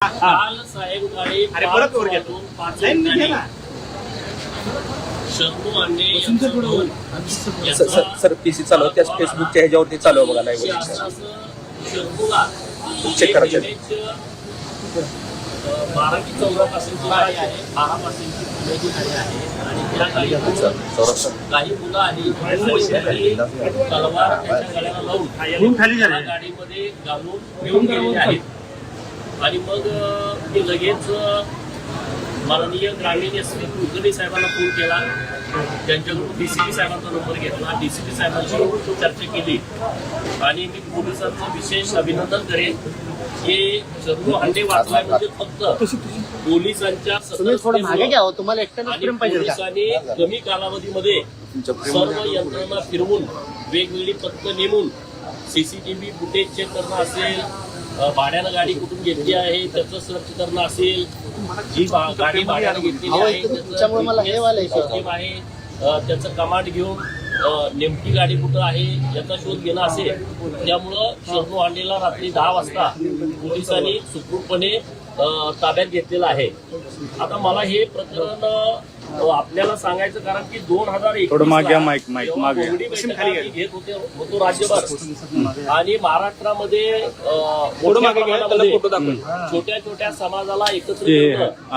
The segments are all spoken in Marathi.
काल सायंकाळी अरे, पाच परत वर घ्या. वाजून पाच लाईन मध्ये मिनिटांनी घ्या शंभू अंडे तुमचं यांचं पुढं भाऊ सर सर पीसी चालू आहे, त्याच फेसबुकच्या ह्याच्यावरती चालू आहे बघा लाईव्ह शंभूला चेक करा, चेक. एक image, अं, बारावी चौदा पासूनची गाडी आहे बारा पासूनची पुण्याची गाडी आहे आणि त्या काही मुलं आली तलवार त्यांच्या गळ्याला लावून खाली त्या गाडीमध्ये घालून घेऊन गेलेले आहेत. आणि मग मी लगेच माननीय ग्रामीण एस पी कुलकर्णी साहेबांना फोन केला. त्यांच्याकडून डीसीपी साहेबांचा नंबर घेतला. डीसीपी साहेबांशी चर्चा केली. आणि मी पोलिसांचं विशेष अभिनंदन करेन. की सर्व हंडे वाचलाय म्हणजे फक्त पोलिसांच्या हो, पोलिसांनी कमी कालावधीमध्ये सर्व यंत्रणा फिरवून वेगवेगळी पथकं नेमून सीसीटीव्ही फुटेज चेक करणं असेल भाड्यानं गाडी कुठून घेतली आहे त्याचं सर्च असेल जी गाडी भाड्यानं घेतलेली अहो, आहे त्याचं हे आहे कमांड घेऊन नेमकी गाडी कुठं आहे याचा शोध घेणं असेल त्यामुळं शरणू हांडेला रात्री दहा वाजता पोलिसांनी सुखरूपपणे ताब्यात घेतलेलं आहे. आता मला हे प्रकरण आपल्याला सांगायचं कारण की दोन हजार थोडं मागे या, माईक- माईक मागे या. घेत होते होतो राज्यभर. आणि महाराष्ट्रामध्ये. छोट्या छोट्या समाजाला एकत्र.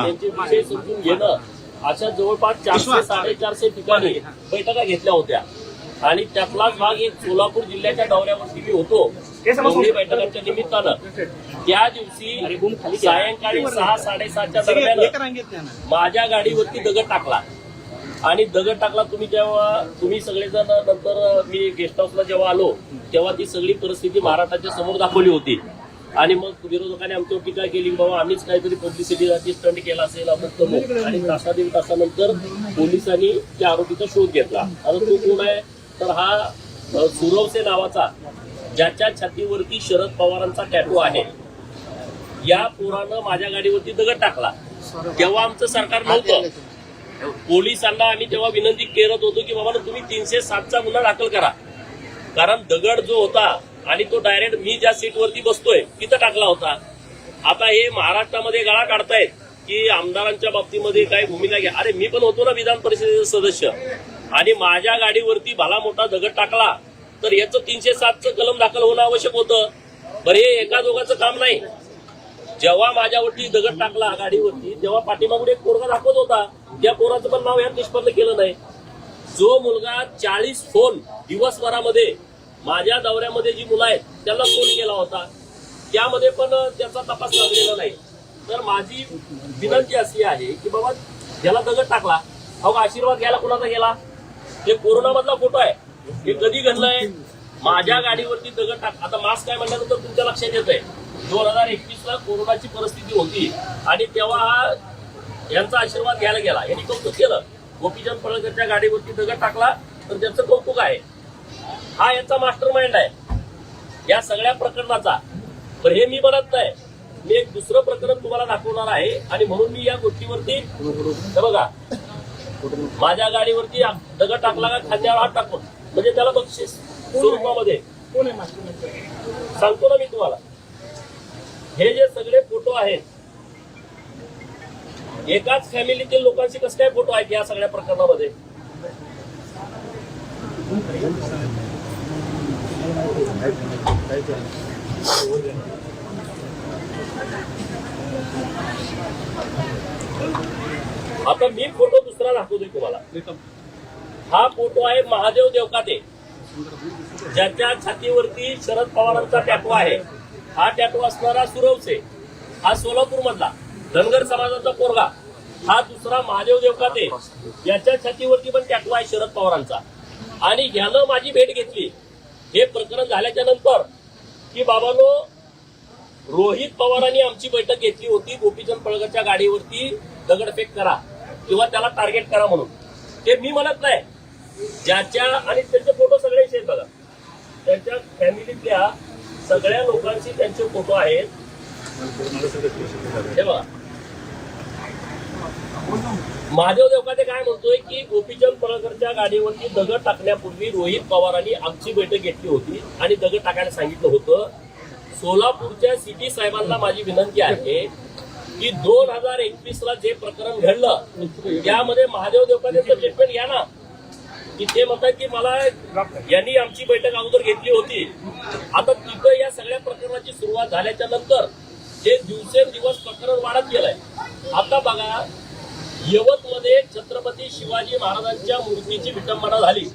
त्यांचे विषय समजून घेणं अशा जवळपास चारशे साडेचारशे ठिकाणी बैठका घेतल्या होत्या. आणि त्यातलाच भाग एक सोलापूर जिल्ह्याच्या दौऱ्यावरती मी होतो. दोन्ही बैठकांच्या निमित्तानं त्या दिवशी सायंकाळी सहा साडेसातच्या दरम्यान. माझ्या गाडीवरती दगड टाकला. आणि दगड टाकला तुम्ही जेव्हा तुम्ही सगळेजण नंतर मी गेस्ट हाऊसला जेव्हा आलो तेव्हा ती सगळी परिस्थिती महाराष्ट्राच्या समोर दाखवली होती. आणि मग विरोधकांनी आमच्यावर टीका केली की बाबा आम्हीच काहीतरी पब्लिसिटीसाठी स्टंट केला असेल आपण तमोक आणि तासा दीड तासानंतर पोलिसांनी त्या आरोपीचा शोध घेतला. आता तो कोण आहे? तर हा सुरवसे नावाचा ज्याच्या छातीवरती शरद पवारांचा टॅटू आहे या पोरानं माझ्या गाडीवरती दगड टाकला. तेव्हा आमचं सरकार नव्हतं. पोलिसांना आम्ही तेव्हा विनंती करत होतो की बाबा तुम्ही तीनशे सातचा गुन्हा दाखल करा. कारण दगड जो होता आणि तो डायरेक्ट मी ज्या सीटवरती बसतोय तिथं टाकला होता. आता हे महाराष्ट्रामध्ये गळा काढतायत की आमदारांच्या बाबतीमध्ये काय भूमिका घ्या. अरे मी पण होतो ना विधान परिषदेचे सदस्य. आणि माझ्या गाडीवरती भला मोठा दगड टाकला. तर याचं तीनशे सातचं कलम दाखल होणं आवश्यक होतं. बरं हे एका दोघांचं काम नाही. जेव्हा माझ्यावरती दगड टाकला गाडीवरती तेव्हा पाठीमागून एक पोरगा दाखवत होता. त्या पोराचं पण नाव यात निष्पन्न केलं नाही. जो मुलगा चाळीस फोन दिवसभरामध्ये माझ्या दौऱ्यामध्ये जी मुलं आहेत त्यांना फोन केला होता. त्यामध्ये पण त्याचा तपास लागलेला नाही. तर माझी विनंती अशी आहे की बाबा ज्याला दगड टाकला अहो आशीर्वाद घ्यायला कोणाचा गेला? हे कोरोनामधला फोटो आहे. हे कधी घडलंय? माझ्या गाडीवरती दगड टाक आता मास्क काय म्हणल्यानंतर तुमच्या लक्षात येत आहे दोन हजार एकवीस ला कोरोनाची परिस्थिती होती आणि तेव्हा हा यांचा आशीर्वाद घ्यायला गेला. यांनी कौतुक केलं. गोपीचंद पळकरच्या गाडीवरती दगड टाकला तर त्याचं कौतुक आहे. हा यांचा मास्टर माइंड आहे. या सगळ्या प्रकरणाचा. पण हे मी म्हणत नाही. मी एक दुसरं प्रकरण तुम्हाला दाखवणार आहे आणि म्हणून मी या गोष्टीवरती बघा. माझ्या गाडीवरती दगड टाकला का खांद्यावर हात टाकून? म्हणजे त्याला बक्षीस. स्वरूपामध्ये कोण आहे? मास्टर सांगतो ना मी तुम्हाला. हे जे सगळे फोटो आहेत एकाच फॅमिलीतील लोकांचे कसं काय फोटो आहेत या सगळ्या प्रकरणामध्ये? आता मी फोटो दुसरा दाखवतोय तुम्हाला. हा फोटो आहे महादेव देवकाते. ज्याच्या छातीवरती शरद पवारांचा टॅटू आहे. हा टॅटू असणारा सुरवसे. हा सोलापूर मधला धनगर समाजाचा पोरगा. हा दुसरा महादेव देवकाते. याच्या छातीवरती पण टॅटू आहे शरद पवारांचा. आणि यानं माझी भेट घेतली. हे प्रकरण झाल्याच्यानंतर की बाबानो रोहित पवारांनी आमची बैठक घेतली होती. गोपीचंद पळगरच्या गाडीवरती दगडफेक करा किंवा त्याला टार्गेट करा म्हणून. ते मी म्हणत नाही. ज्याच्या आणि त्यांचे फोटो सगळे आहेत बघा. त्यांच्या फॅमिलीतल्या सगळ्या लोकांची त्यांचे फोटो आहेत. हे बघा. महादेव देवकाते काय म्हणतोय की गोपीचंद पळकरच्या गाडीवरती दगड टाकण्यापूर्वी रोहित पवारांनी आमची बैठक घेतली होती आणि दगड टाकायला सांगितलं होतं. सोलापूरच्या सिटी साहेबांना माझी विनंती आहे की दोन हजार एकवीस ला जे प्रकरण घडलं त्यामध्ये महादेव देवकांचं स्टेटमेंट घ्या ना. की ते म्हणतात की मला यांनी आमची बैठक अगोदर घेतली होती. आता तिथं या सगळ्या प्रकरणाची सुरुवात झाल्याच्यानंतर हे दिवसेंदिवस प्रकरण वाढत गेलंय. आता बघा यवतमध्ये छत्रपती शिवाजी महाराजांच्या मूर्तीची विटंबना झाली.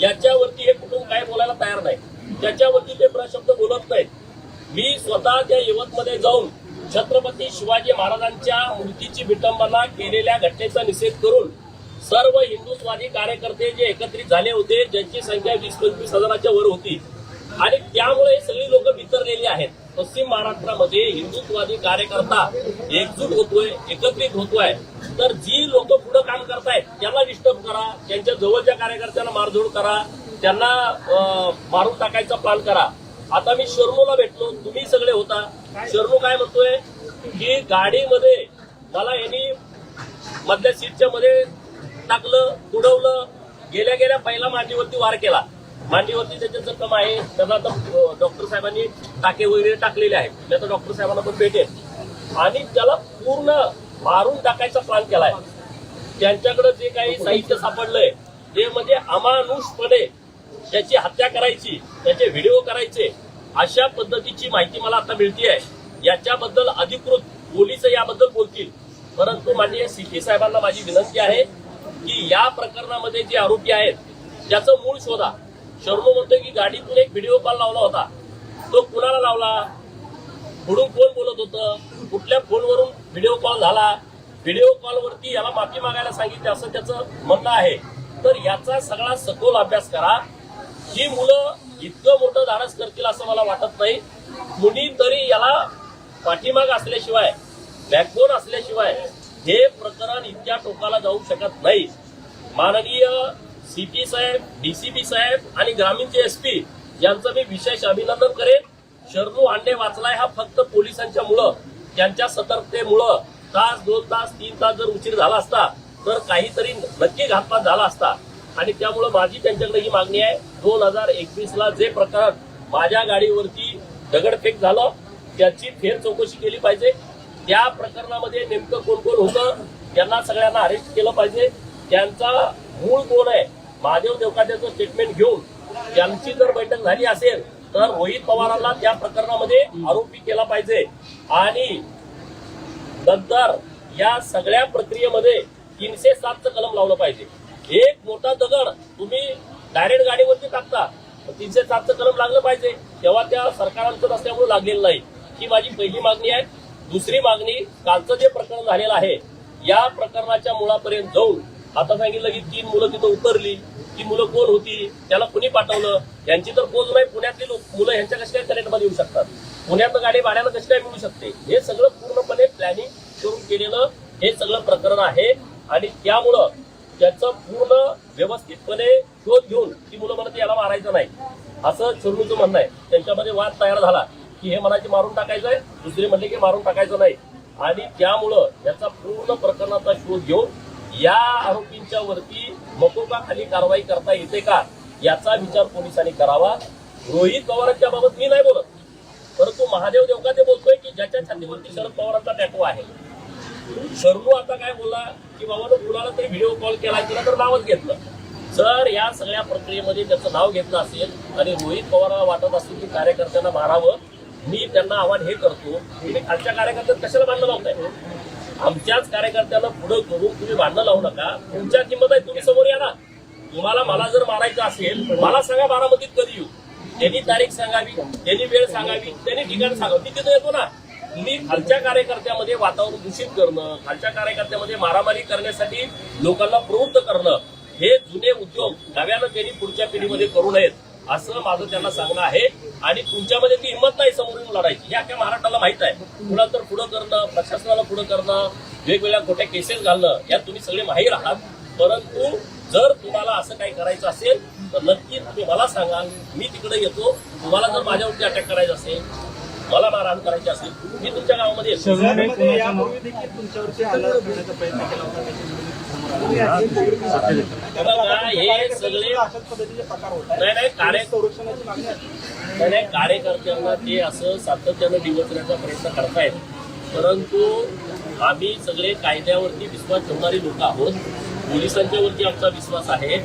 याच्यावरती हे कुटुंब काय बोलायला तयार नाही. त्याच्यावरती ते प्रशब्द बोलत नाहीत. मी स्वतः त्या यवतमध्ये जाऊन छत्रपती शिवाजी महाराजांच्या मूर्तीची विटंबना केलेल्या घटनेचा निषेध करून सर्व हिंदुत्ववादी कार्यकर्ते जे एकत्रित झाले होते ज्यांची संख्या वीस पंचवीस हजाराच्या वर होती. आणि त्यामुळे सगळी लोक बितरलेली आहेत. पश्चिम महाराष्ट्रामध्ये हिंदुत्ववादी कार्यकर्ता एकजूट होतोय एकत्रित होतोय. तर जी लोक पुढे काम करतायत त्यांना डिस्टर्ब करा. त्यांच्या जवळच्या कार्यकर्त्यांना मारझोड करा. त्यांना मारून टाकायचा प्लॅन करा. आता मी शर्मूला भेटलो. तुम्ही सगळे होता. शर्मू काय म्हणतोय? की गाडीमध्ये मला यांनी मधल्या सीटच्या मध्ये टाकलं उडवलं गेल्या गेल्या पहिला मांडीवरती वार केला. मांडीवरती त्याचे जखम आहे त्यांना आता डॉक्टर साहेबांनी टाके वगैरे टाकलेले आहेत. मी आता डॉक्टर साहेबांना पण भेटेल आणि त्याला पूर्ण मारून टाकायचा प्लॅन केलाय. त्यांच्याकडे जे काही साहित्य सापडलंय ते म्हणजे अमानुषपणे त्याची हत्या करायची त्याचे व्हिडिओ करायचे अशा पद्धतीची माहिती मला आता मिळते याच्याबद्दल अधिकृत पोलीस याबद्दल बोलतील. परंतु माननीय सीपी साहेबांना माझी विनंती आहे की या प्रकरणामध्ये जे आरोपी आहेत त्याचं मूळ शोधा शर्मो म्हणतोय की गाडीतून एक व्हिडिओ कॉल लावला होता. तो कुणाला लावला? पुढून कोण बोलत होतं? कुठल्या फोनवरून व्हिडिओ कॉल झाला? व्हिडिओ कॉलवरती याला माफी मागायला सांगितली असं त्याचं म्हणणं आहे. तर याचा सगळा सखोल अभ्यास करा. ही मुलं इतकं मोठं धाडस करतील असं मला वाटत नाही. कुणीतरी याला पाठीमाग असल्याशिवाय बॅकबोन असल्याशिवाय हे प्रकरण इतक्या टोकाला जाऊ शकत नाही. माननीय सीपी साहेब डीसीपी साहेब आणि ग्रामीणचे एसपी यांचं मी विशेष अभिनंदन करेन. शरणू अंडे वाचलाय हा फक्त पोलिसांच्या मुळं त्यांच्या सतर्कतेमुळं तास दोन तास तीन तास जर उशीर झाला असता तर काहीतरी नक्की घातपात झाला असता. आणि त्यामुळं माझी त्यांच्याकडे ही मागणी आहे. दोन हजार एकवीस ला जे प्रकरण माझ्या गाडीवरती दगडफेक झालं त्याची फेर चौकशी केली पाहिजे. त्या प्रकरणामध्ये नेमकं कोण कोण होतं त्यांना सगळ्यांना अरेस्ट केलं पाहिजे. त्यांचा मूळ कोण आहे महादेव देवकाट्याचं स्टेटमेंट घेऊन त्यांची जर बैठक झाली असेल तर रोहित पवारांना त्या प्रकरणामध्ये आरोपी केला पाहिजे. आणि नंतर या सगळ्या प्रक्रियेमध्ये तीनशे सातचं कलम लावलं पाहिजे. एक मोठा दगड तुम्ही डायरेक्ट गाडीवरती टाकता तीनशे सातचं कलम लागलं पाहिजे. तेव्हा त्या सरकारांचं नसल्यामुळे लागलेलं नाही. ही माझी पहिली मागणी आहे. दुसरी मागणी कालचं जे प्रकरण झालेलं आहे या प्रकरणाच्या मुळापर्यंत जाऊन आता सांगितलं की तीन मुलं तिथं उतरली ती मुलं कोण होती त्याला कुणी पाठवलं यांची तर पोच नाही पुण्यातली लोक मुलं यांच्या कशा काय कनेक्टमध्ये येऊ शकतात? पुण्यात गाडी भाड्यानं कशी काय मिळू शकते? हे सगळं पूर्णपणे प्लॅनिंग करून केलेलं हे सगळं प्रकरण आहे. आणि त्यामुळं त्याचं पूर्ण व्यवस्थितपणे शोध घेऊन ती मुलं म्हणत याला मारायचं नाही. असं चुरमूचं म्हणणं आहे. त्यांच्यामध्ये वाद तयार झाला. की हे म्हणायचे मारून टाकायचं आहे दुसरे म्हणले की मारून टाकायचं नाही. आणि त्यामुळं याचा पूर्ण प्रकरणाचा शोध घेऊन या आरोपींच्या वरती मकोका खाली कारवाई करता येते का याचा विचार पोलिसांनी करावा. रोहित पवारांच्या बाबत मी नाही बोलत परंतु महादेव देवकाते बोलतोय की ज्याच्या छातीवरती शरद पवारांचा टॅटो आहे. शर्मू आता काय बोलला की बाबा कुणाला तरी व्हिडिओ कॉल केला तिला तर नावच घेतलं. जर या सगळ्या प्रक्रियेमध्ये त्याचं नाव घेतलं असेल आणि रोहित पवारांना वाटत असेल की कार्यकर्त्यांना मारावं मी त्यांना आव्हान हे करतो तुम्ही खालच्या कार्यकर्त्यात कशाला बांधणं लावताय? आमच्याच कार्यकर्त्यांना पुढे करून तुम्ही बांधणं लावू नका. तुमच्या किंमत आहे तुम्ही समोर या ना. तुम्हाला मला जर मारायचं असेल मला सांगा बारामतीत कधी येऊ. त्यांनी तारीख सांगावी त्यांनी वेळ सांगावी त्यांनी ठिकाण सांगावी. मी तिथं येतो ना. तुम्ही खालच्या कार्यकर्त्यामध्ये वातावरण दूषित करणं खालच्या कार्यकर्त्यामध्ये मारामारी करण्यासाठी लोकांना प्रवृत्त करणं हे जुने उद्योग नव्यानं त्यांनी पुढच्या पिढीमध्ये करू नयेत. असं माझं त्यांना सांगणं आहे. आणि तुमच्यामध्ये ती हिंमत नाही समोर येऊन लढायची. हे अख्ख्या महाराष्ट्राला माहीत आहे. पुन्हा तर पुढं करणं प्रशासनाला पुढं करणं वेगवेगळ्या खोट्या केसेस घालणं यात तुम्ही सगळे माहीर आहात. परंतु जर तुम्हाला असं काही करायचं असेल तर नक्की तुम्ही मला सांगाल मी तिकडे येतो. तुम्हाला जर माझ्यावरती अटॅक करायचं असेल मला मारहाण करायची असेल मी तुमच्या गावामध्ये येतो. हे सगळे नाही नाही कार्य संरक्षणाची मागणी नाही, कार्यकर्त्यांना ते असं सातत्यानं डिवचण्याचा प्रयत्न करतायत परंतु आम्ही सगळे कायद्यावरती विश्वास ठेवणारी लोक आहोत पोलिसांच्या वरती आमचा विश्वास आहे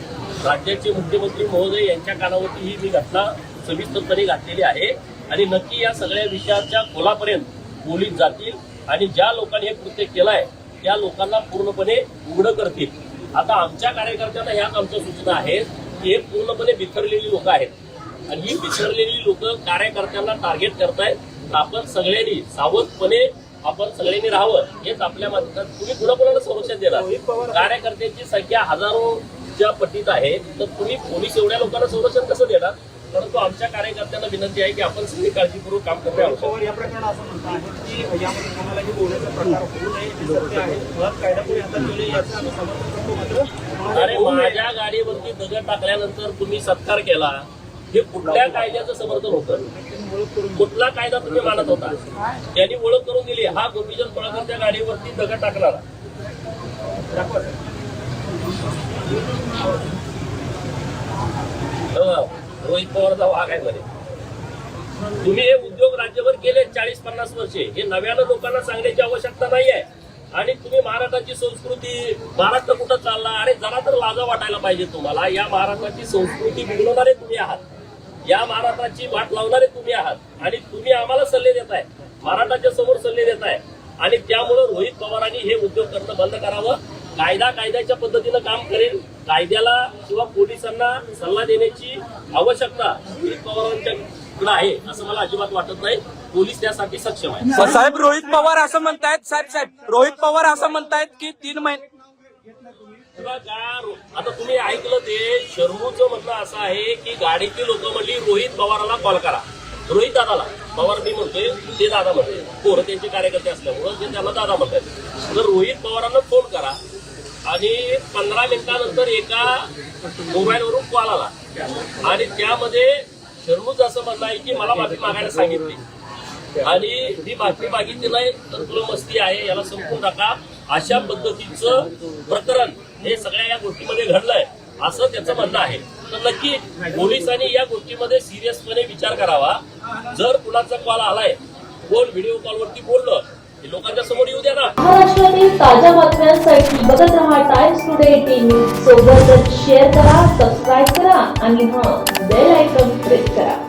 राज्याचे मुख्यमंत्री महोदय यांच्या कानावरती ही मी घटना सविस्तरपणे घातलेली आहे आणि नक्की या सगळ्या विषयाच्या खोलापर्यंत पोलीस जातील आणि ज्या लोकांनी हे कृत्य केलंय त्या लोकांना पूर्णपणे उघडं करतील. आता आमच्या कार्यकर्त्यांना ह्याच आमच्या सूचना आहेत की हे पूर्णपणे बिथरलेली लोक आहेत. आणि ही बिथरलेली लोक कार्यकर्त्यांना टार्गेट करतायत. आपण सगळ्यांनी सावधपणे आपण सगळ्यांनी राहावं हेच आपल्या माध्यमात तुम्ही कुणाकुणाला संरक्षण देणार? कार्यकर्त्यांची संख्या हजारोच्या पटीत आहे. तर तुम्ही पोलीस एवढ्या लोकांना संरक्षण कसं देणार? परंतु आमच्या कार्यकर्त्यांना विनंती आहे की आपण सगळी काळजीपूर्वक काम करणे आवश्यक आहे. या प्रकरणात असं म्हणत आहेत की यामध्ये कोणालाही बोलण्याचा प्रकार होऊ नये आहे. मुळात कायदा कोणी हातात याचं आम्ही समर्थन करतो मात्र अरे. माझ्या गाडीवरती दगड टाकल्यानंतर तुम्ही सत्कार केला हे कुठल्या कायद्याचं समर्थन होतं? कुठला कायदा तुम्ही मानत होता? त्यांनी ओळख करून दिली हा गोपीचंद पळकरच्या गाडीवरती दगड टाकणारा. रोहित पवारचा वाघ आहे म्हणे. तुम्ही हे उद्योग राज्यभर केले चाळीस पन्नास वर्षे. हे नव्यानं लोकांना सांगण्याची आवश्यकता नाही आहे. आणि तुम्ही महाराष्ट्राची संस्कृती महाराष्ट्र कुठं चालला? अरे जरा तर लाजा वाटायला पाहिजे तुम्हाला. या महाराष्ट्राची संस्कृती बिघडवणारे तुम्ही आहात. या महाराष्ट्राची वाट लावणारे तुम्ही आहात. आणि तुम्ही आम्हाला सल्ले देताय. महाराष्ट्राच्या समोर सल्ले देताय. आणि त्यामुळं रोहित पवारांनी हे उद्योग करणं बंद करावं. कायदा कायद्याच्या पद्धतीनं काम करेल. कायद्याला किंवा पोलिसांना सल्ला देण्याची आवश्यकता रोहित पवारांच्या कडे आहे असं मला अजिबात वाटत नाही. पोलीस त्यासाठी सक्षम आहे साहेब रोहित पवार असं म्हणतायत. साहेब साहेब रोहित पवार असं म्हणतायत की तीन महिने आता तुम्ही ऐकलं ते शर्मूचं म्हणणं असं आहे की गाडीतली लोक म्हणली रोहित पवाराला कॉल करा. रोहित दादाला. पवार मी म्हणतोय ते दादा म्हणते पोरं त्यांचे कार्यकर्ते असल्यामुळं ते त्यांना दादा म्हणतात तर रोहित पवारांना फोन करा. आणि पंधरा मिनिटानंतर एका मोबाईलवरून कॉल आला. आणि त्यामध्ये शर्मूज असं म्हणणं आहे की मला माफी मागायला सांगितली. आणि ही माफी मागितली नाही तर तुला मस्ती आहे याला संपून टाका. अशा पद्धतीचं प्रकरण हे सगळ्या या गोष्टीमध्ये घडलंय असं त्याचं म्हणणं आहे. तर नक्की पोलिसांनी या गोष्टीमध्ये सिरियसपणे विचार करावा. जर कुणाचा कॉल आलाय कोण व्हिडिओ कॉलवरती बोललं हे लोकांच्या समोर येऊ द्या ना. महाराष्ट्रातील ताज्या बातम्यांसाठी बघत रहा टाइम्स टुडे टीव्ही सोबतच शेअर करा सबस्क्राईब करा आणि हा बेल आयकॉन प्रेस करा.